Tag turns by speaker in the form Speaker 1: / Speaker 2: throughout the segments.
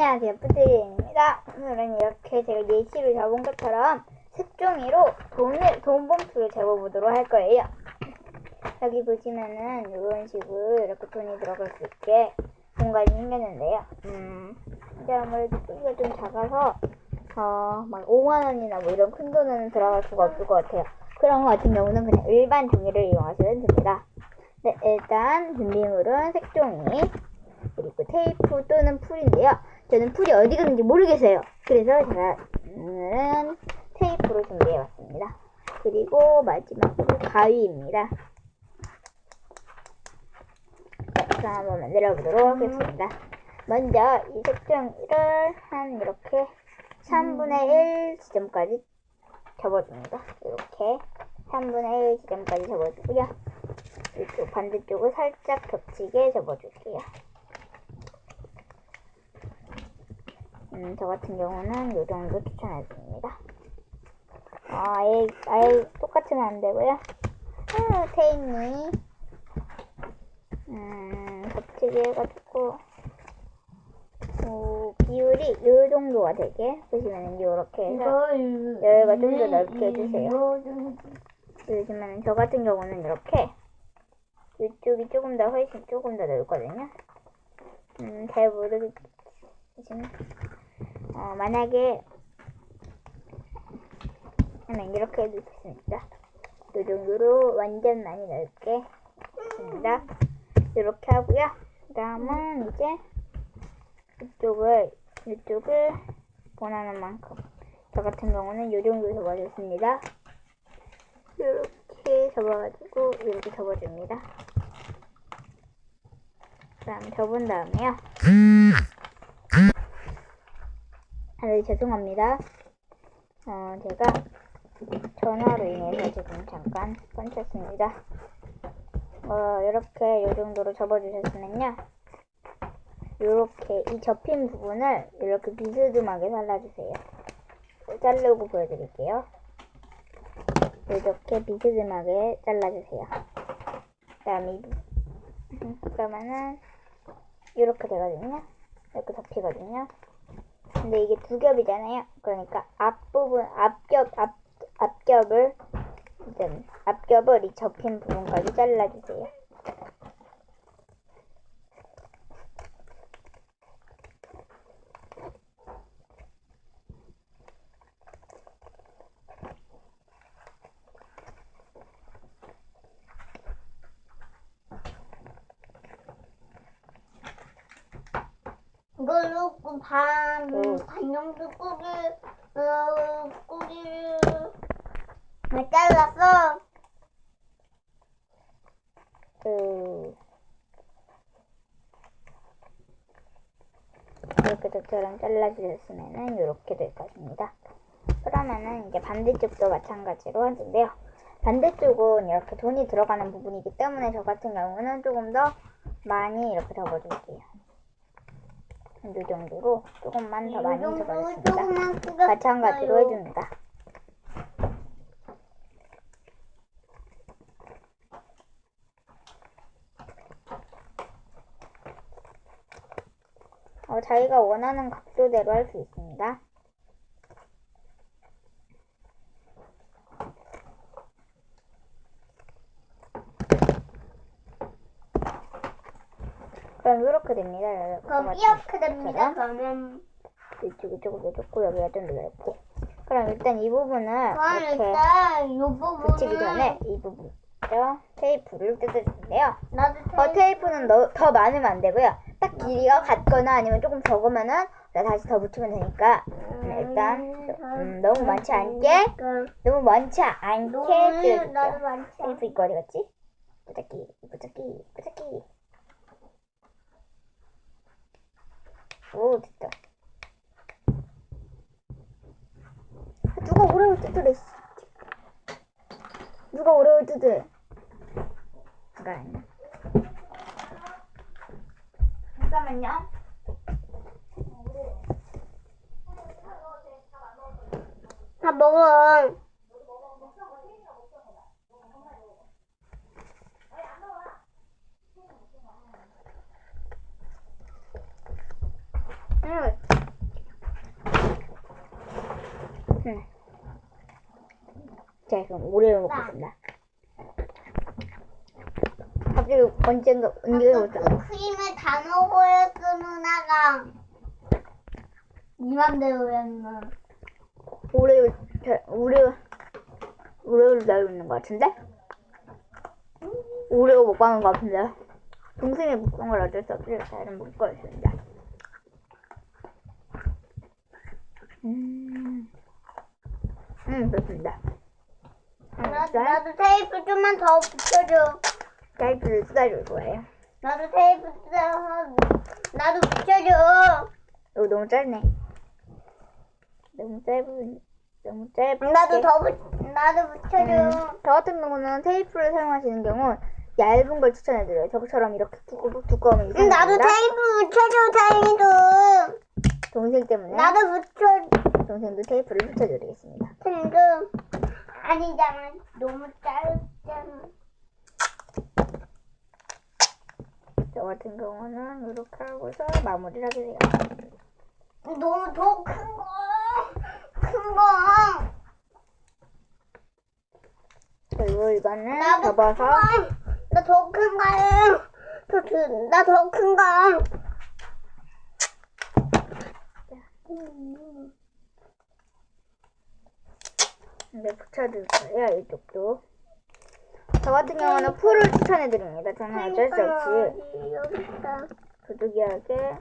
Speaker 1: 안녕하세요, 뿌드입니다. 오늘은 이렇게 제가 예시를 잡은 것처럼 색종이로 돈을, 돈 봉투를 재워보도록 할 거예요. 여기 보시면은 이런 식으로 이렇게 돈이 들어갈 수 있게 공간이 생겼는데요. 음, 근데 아무래도 크기가 좀 작아서, 어, 막 5만원이나 뭐 이런 큰 돈은 들어갈 수가 없을 것 같아요. 그런 것 같은 경우는 그냥 일반 종이를 이용하시면 됩니다. 네, 일단 준비물은 색종이, 그리고 테이프 또는 풀인데요. 저는 풀이 어디 갔는지 모르겠어요. 그래서 제가 오늘은 테이프로 준비해왔습니다. 그리고 마지막으로 가위입니다. 자, 한번 만들어 보도록 하겠습니다. 먼저 이 색종이를 한 이렇게 3분의 1 지점까지 접어줍니다. 이렇게 3분의 1 지점까지 접어주고요. 이쪽 반대쪽을 살짝 겹치게 접어줄게요. 음, 저 같은 경우는 이 정도 추천해줍니다. 아, 아예, 아예 똑같으면 안 되고요. 아, 테이프. 음, 겹치게 해가지고, 어, 비율이 이 정도가 되게, 보시면은 이렇게 해서, 여기가 좀 더 넓게 해주세요. 보시면은 저 같은 경우는 이렇게, 이쪽이 조금 더 훨씬 조금 더 넓거든요. 음, 잘 모르겠지만, 어, 만약에, 하면 이렇게 해도 좋습니다. 이 정도로 완전 많이 넓게 했습니다. 이렇게 하고요. 그 다음은 이제 이쪽을, 이쪽을 원하는 만큼. 저 같은 경우는 이 정도 접어줬습니다. 이렇게 접어가지고 이렇게 접어줍니다. 그 다음 접은 다음에요. 아, 네, 죄송합니다. 어, 제가 전화로 인해서 지금 잠깐 끊겼습니다. 어, 이렇게 이 정도로 접어주셨으면요. 이렇게 이 접힌 부분을 이렇게 비스듬하게 잘라주세요. 자르고 보여드릴게요. 이렇게 비스듬하게 잘라주세요. 그 다음에. 음, 그러면은 이렇게 되거든요. 이렇게 접히거든요. 근데 이게 두 겹이잖아요. 그러니까 앞부분, 앞겹, 앞, 앞겹을, 이제 앞겹을 이 접힌 부분까지 잘라주세요.
Speaker 2: 이걸로 반,
Speaker 1: 오.
Speaker 2: 반영도 꼬리, 어, 꼬리를 네, 잘랐어.
Speaker 1: 그, 이렇게 저처럼 잘라주셨으면은 이렇게 될 것입니다. 그러면은 이제 반대쪽도 마찬가지로 하는데요. 반대쪽은 이렇게 돈이 들어가는 부분이기 때문에 저 같은 경우는 조금 더 많이 이렇게 접어줄게요. 이 정도로 조금만 더 많이
Speaker 2: 뿌렸어요.
Speaker 1: 마찬가지로 해줍니다. 어, 자기가 원하는 각도대로 할 수 있습니다. 그럼 이렇게 됩니다.
Speaker 2: 그럼 이렇게 됩니다. 그러면,
Speaker 1: 이쪽이 조금 더 좁고 여기가 좀더 넓고 그럼 일단 이 부분을
Speaker 2: 그럼
Speaker 1: 이렇게
Speaker 2: 일단 이
Speaker 1: 붙이기 전에
Speaker 2: 부분은
Speaker 1: 이 부분 죠 테이프를 뜯어주는데요
Speaker 2: 나도
Speaker 1: 어, 테이프는 너, 더 많으면 안 되고요 딱 길이가 같거나 아니면 조금 적으면은 다시 더 붙이면 되니까 음, 일단 음, 너무 많지 않게 너무 많지 않게
Speaker 2: 너무 나도 많지 않아.
Speaker 1: 테이프 이거 어디 갔지? 붙잡기 붙잡기 붙잡기 오 됐다 아, 누가 오레오 뜯으래 씨. 누가 오레오 뜯으래 잠깐 잠깐만요
Speaker 2: 다 먹어.
Speaker 1: 응. 자, 그럼 오레오 먹겠습니다. 갑자기 언젠가, 언젠가 아까 그
Speaker 2: 크림을 다 먹어요, 그 누나가. 니 맘대로였나.
Speaker 1: 오레오, 자, 오레오, 오레오를 날고 있는 것 같은데? 오레오 먹방인 것 같은데? 동생이 먹방을 어쩔 수 없이 다른 먹고 있습니다. 음, 음 그렇습니다.
Speaker 2: 나,
Speaker 1: 자,
Speaker 2: 나도 테이프 좀만 더 붙여줘.
Speaker 1: 타이프를 쏟아줄 거예요.
Speaker 2: 나도 테이프 뜯어서 나도 붙여줘.
Speaker 1: 이거 너무 짧네. 너무 짧은, 너무 짧은.
Speaker 2: 나도 더 붙, 나도 붙여줘.
Speaker 1: 저 같은 경우는 테이프를 사용하시는 경우 얇은 걸 추천해드려요. 저처럼 이렇게 두꺼, 두꺼우면
Speaker 2: 응, 음, 나도
Speaker 1: 이상합니다.
Speaker 2: 테이프 붙여줘, 다행히도.
Speaker 1: 동생 때문에
Speaker 2: 나도 붙여,
Speaker 1: 동생도 테이프를 붙여드리겠습니다.
Speaker 2: 다행히도. 아니잖아. 너무 짧잖아.
Speaker 1: 저 같은 경우는 이렇게 하고서 마무리를 하게 돼요.
Speaker 2: 너무 더 큰 거. 큰 거.
Speaker 1: 그리고 이거는
Speaker 2: 나도
Speaker 1: 접어서
Speaker 2: 나더 큰 거요. 나더 큰 거.
Speaker 1: 이제 붙여줄 거예요. 이쪽도. 저 같은 경우는 풀을 추천해드립니다. 저는 어쩔 수 없이
Speaker 2: 여기 있다.
Speaker 1: 부득이하게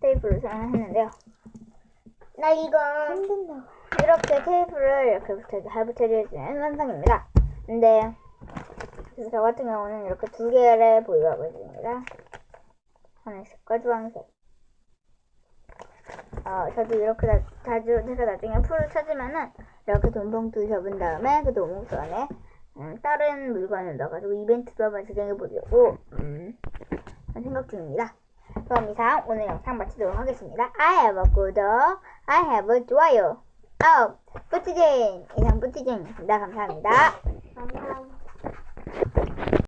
Speaker 1: 테이프를 사용했는데요.
Speaker 2: 나 이거
Speaker 1: 이렇게 테이프를 이렇게 붙여, 잘 붙여주는 완성입니다. 근데 그래서 저 같은 경우는 이렇게 두 개를 보유하고 있습니다. 하늘색과 주황색. 어, 저도 이렇게 나, 자주 제가 나중에 풀을 찾으면은 이렇게 돈봉투 접은 다음에 그 돈봉투 안에 음, 다른 물건을 넣어가지고 이벤트도 한번 진행해 보려고 음, 생각 중입니다. 그럼 이상 오늘 영상 마치도록 하겠습니다. I have a 구독, I have a 좋아요. 아, 뿌티젠 이상 뿌티젠이었습니다. 감사합니다.
Speaker 2: 감사합니다.